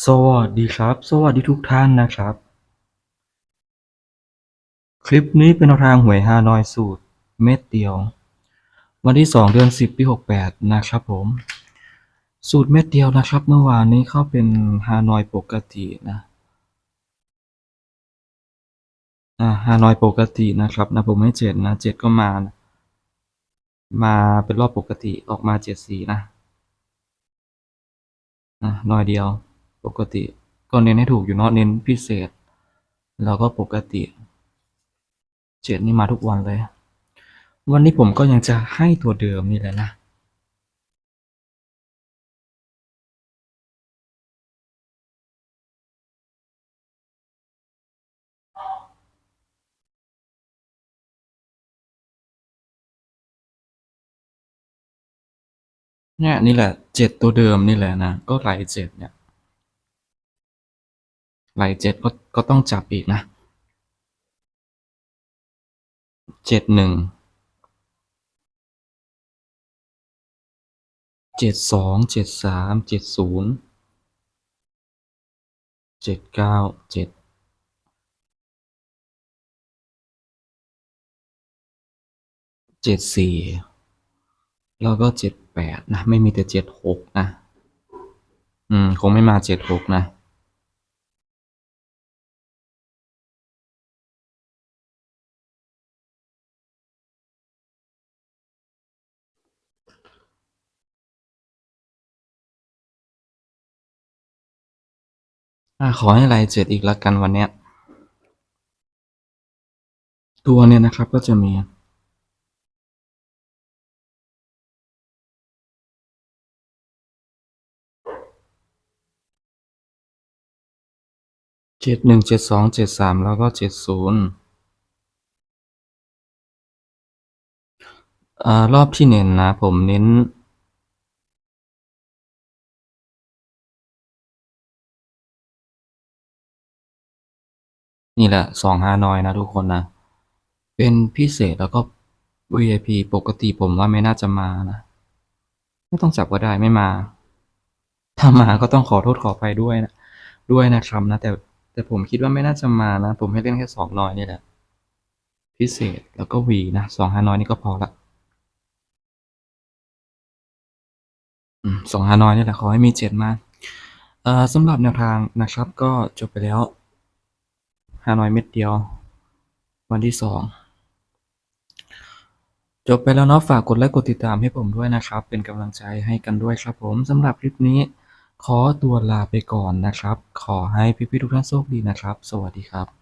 สวัสดีครับ สวัสดีทุกท่านนะครับ คลิปนี้เป็นทางหวยฮานอยสูตรเม็ดเดียว วันที่ 2 เดือน 10 ปี 68 นะครับผม สูตรเม็ดเดียวนะครับ เมื่อวานนี้เข้าเป็นฮานอยปกตินะอ่าฮานอยปกตินะครับนะผมให้เจ็ดนะเจ็ดก็มานะมาเป็นรอบปกติออกมาเจ็ดสีนะอะน้อยเดียว ปกติ ก็เน้นให้ถูกอยู่เนาะเน้นพิเศษ แล้วก็ปกติเจ็ดนี่มาทุกวันเลย วันนี้ผมก็ยังจะให้ตัวเดิมนี่แหละนะเนี่ยนี่แหละเจ็ดตัวเดิมนี่แหละนะ ก็ไหลเจ็ดเนี่ย ไหลเจ็ดก็ก็ต้องจับอีกนะเจ็ดหนึ่งเจ็ดสองเจ็ดสามเจ็ดศูนย์เจ็ดเก้าเจ็ดเจ็ดสี่แล้วก็เจ็ดแปดนะ ไม่มีแต่เจ็ดหกนะ อืม คงไม่มาเจ็ดหกนะ อะขอให้ไลน์เจ็ดอีกแล้วกันวันเนี้ย ตัวเนี่ยนะครับก็จะมีเจ็ดหนึ่งเจ็ดสองเจ็ดสามแล้วก็เจ็ดศูนย์รอบที่เน้นนะ ผมเน้น นี่แหละสองฮานอยนะทุกคนนะ เป็นพิเศษแล้วก็ VIP ปกติผมว่าไม่น่าจะมานะ ไม่ต้องจับก็ได้ไม่มา ถ้ามาก็ต้องขอโทษขออภัยด้วยนะ ด้วยนะครับนะ แต่แต่ผมคิดว่าไม่น่าจะมานะ ผมให้เล่นแค่สองน้อยนี่แหละ พิเศษแล้วก็วีนะสองฮานอยนี่ก็พอละสองฮานอยนี่แหละขอให้มีเจ็ดมาเอ่อสำหรับแนวทางนะครับก็จบไปแล้ว ฮานอยเม็ดเดียว วันที่สองจบไปแล้วเนาะฝากกดไลค์กดติดตามให้ผมด้วยนะครับ เป็นกำลังใจให้กันด้วยครับผมสำหรับคลิปนี้ ขอตัวลาไปก่อนนะครับ ขอให้พี่ๆทุกท่านโชคดีนะครับ สวัสดีครับ